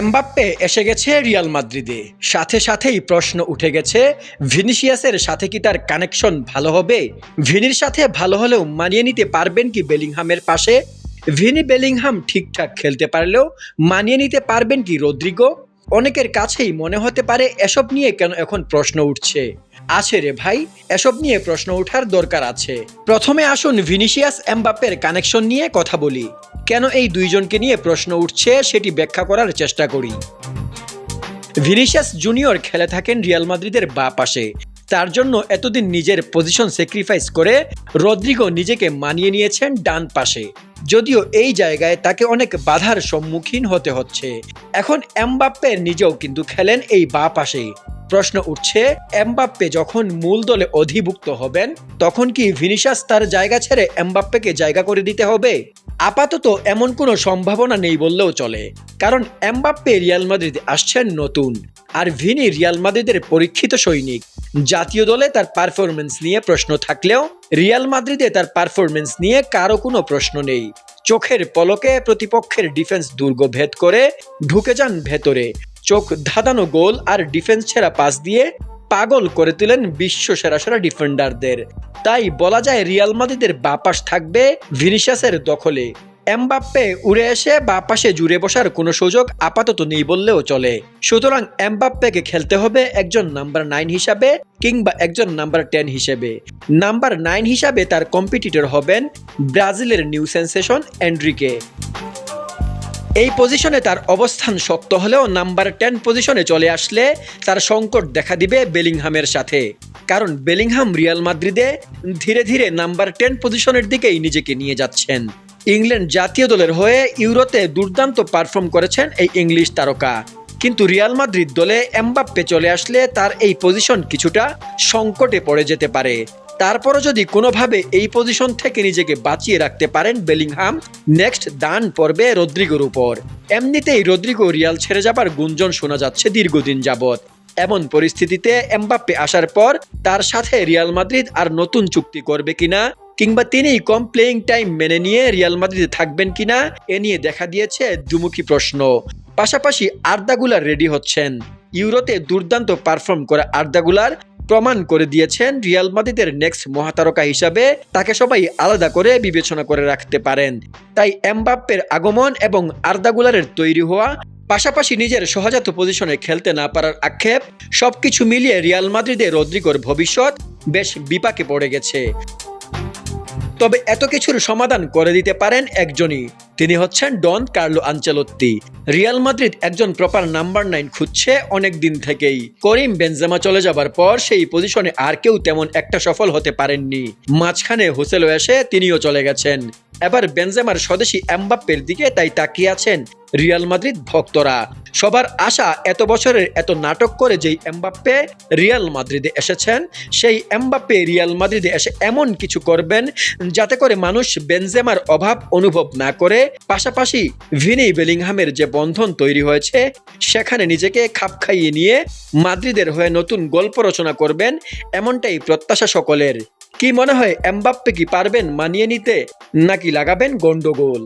Mbappe এসে গেছে Real মাদ্রিদে। সাথে সাথেই প্রশ্ন উঠে গেছে, ভিনিসিয়াসের সাথে কি তার কানেকশন ভালো হবে? ভিনির সাথে ভালো হলেও মানিয়ে নিতে পারবেন কি বেলিংহামের পাশে? ভিনি বেলিংহাম ঠিকঠাক খেলতে পারলেও মানিয়ে নিতে পারবেন কি রদ্রিগো? অনেকের কাছেই মনে হতে পারে এসব নিয়ে কেন এখন প্রশ্ন উঠছে। আছে রে ভাই, এসব নিয়ে প্রশ্ন ওঠার দরকার আছে। প্রথমে আসুন ভিনিসিয়াস এমবাপ্পের কানেকশন নিয়ে কথা বলি। কেন এই দুইজনকে নিয়ে প্রশ্ন উঠছে সেটি ব্যাখ্যা করার চেষ্টা করি। ভিনিসিয়াস জুনিয়র খেলে থাকেন রিয়াল মাদ্রিদের বা পাশে। তার জন্য এতদিন নিজের পজিশন স্যাক্রিফাইস করে রদ্রিগো নিজেকে মানিয়ে নিয়েছেন ডান পাশে। যদিও এই জায়গায় তাকে অনেক বাধার সম্মুখীন হতে হচ্ছে। এখন এমবাপ্পে নিজেও কিন্তু খেলেন এই বা পাশে। প্রশ্ন উঠছে, এমবাপ্পে যখন মূল দলে অধিভুক্ত হবেন, তখন কি ভিনিশাস তার জায়গা ছেড়ে এমবাপ্পেকে জায়গা করে দিতে হবে? আপাতত এমন কোনো সম্ভাবনা নেই বললেও চলে, কারণ এমবাপ্পে রিয়াল মাদ্রিদ আসছেন নতুন আর ভিনি রিয়াল মাদ্রিদের পরীক্ষিত সৈনিক। জাতীয় দলে তার পারফরমেন্স নিয়ে প্রশ্ন থাকলেও রিয়াল মাদ্রিদে তার পারফরমেন্স নিয়ে কারও কোনো প্রশ্ন নেই। চোখের পলকে প্রতিপক্ষের ডিফেন্স দুর্গ ভেদ করে ঢুকে যান ভেতরে। চোখ ধাঁধানো গোল আর ডিফেন্স ছেড়া পাস দিয়ে পাগল করে তুলেন বিশ্ব সেরা সেরা ডিফেন্ডারদের তাই বলা যায় রিয়াল মাদিদের বাপাস থাকবে ভিনিশাসের দখলে। এমবাপ্পে উড়ে এসে বাপাসে জুড়ে বসার কোনো সুযোগ আপাতত নেই বললেও চলে। সুতরাং এমবাপ্পেকে খেলতে হবে একজন নাম্বার নাইন হিসাবে কিংবা একজন নাম্বার টেন হিসেবে। নাম্বার নাইন হিসাবে তার কম্পিটিটর হবেন ব্রাজিলের নিউ সেন্সেশন এন্ড্রিকে এই পজিশনে তার অবস্থান শক্ত হলেও নাম্বার টেন পজিশনে চলে আসলে তার সংকট দেখা দিবে বেলিংহামের সাথে। কারণ বেলিংহাম রিয়াল মাদ্রিদে ধীরে ধীরে নাম্বার টেন পজিশনের দিকেই নিজেকে নিয়ে যাচ্ছেন। ইংল্যান্ড জাতীয় দলের হয়ে ইউরোতে দুর্দান্ত পারফর্ম করেছেন এই ইংলিশ তারকা। কিন্তু রিয়াল মাদ্রিদ দলে এমবাপ্পে চলে আসলে তার এই পজিশন কিছুটা সংকটে পড়ে যেতে পারে। তারপরও যদি কোনোভাবে এই পজিশন থেকে নিজেকে বাঁচিয়ে রাখতে পারেন বেলিংহাম নেক্সট দান পড়বে রদ্রিগোর উপর। এমনিতেই রদ্রিগো রিয়াল ছেড়ে যাবার গুঞ্জন শোনা যাচ্ছে দীর্ঘদিন যাবৎ। এমন পরিস্থিতিতে এমবাপ্পে আসার পর তার সাথে রিয়াল মাদ্রিদ আর নতুন চুক্তি করবে কিনা, কিংবা তিনি কম প্লেয়িং টাইম মেনে নিয়ে রিয়াল মাদ্রিদে থাকবেন কিনা, এ নিয়ে দেখা দিয়েছে দুমুখী প্রশ্ন। পাশাপাশি আর্দাগুলার রেডি হচ্ছেন। ইউরোতে দুর্দান্ত পারফর্ম করা আর্দাগুলার প্রমাণ করে দিয়েছেন রিয়াল মাদ্রিদের নেক্সট মহাতারকা হিসাবে। তাকে সবাই আলাদা করে বিবেচনা করে রাখতে পারেন। তাই এমবাপ্পের আগমন এবং আর্দাগুলারের তৈরি হওয়া, পাশাপাশি নিজের সহজাত পজিশনে খেলতে না পারার আক্ষেপ, সবকিছু মিলিয়ে রিয়াল মাদ্রিদের রদ্রিগোর ভবিষ্যৎ বেশ বিপাকে পড়ে গেছে। তবে এত কিছুর সমাধান করে দিতে পারেন একজনই। তিনি হচ্ছেন Don Carlo Ancelotti. Real Madrid একজন প্রপার নাম্বার নাইন খুঁজছে অনেক দিন থেকেই। করিম বেনজামা চলে যাবার পর সেই পজিশনে আর কেউ তেমন একটা সফল হতে পারেননি। মাঝখানে হোসেলো এসে তিনিও চলে গেছেন। এবার বেনজেমার স্বদেশী এমবাপ্পের দিকে তাই তাকিয়ে আছেন রিয়াল মাদ্রিদ ভক্তরা। সবার আশা এত বছরের এত নাটক করে যেই এমবাপ্পে রিয়াল মাদ্রিদে এসেছেন, সেই এমবাপ্পে রিয়াল মাদ্রিদে এসে এমন কিছু করবেন যাতে করে মানুষ বেনজেমার অভাব অনুভব না করে। পাশাপাশি ভিনি বেলিংহামের যে বন্ধন তৈরি হয়েছে, সেখানে নিজেকে খাপ খাইয়ে নিয়ে মাদ্রিদের হয়ে নতুন গল্প রচনা করবেন, এমনটাই প্রত্যাশা সকলের। কি মনে হয় এমবাপ্পে কি পারবেন মানিয়ে নিতে নাকি লাগাবেন গন্ডগোল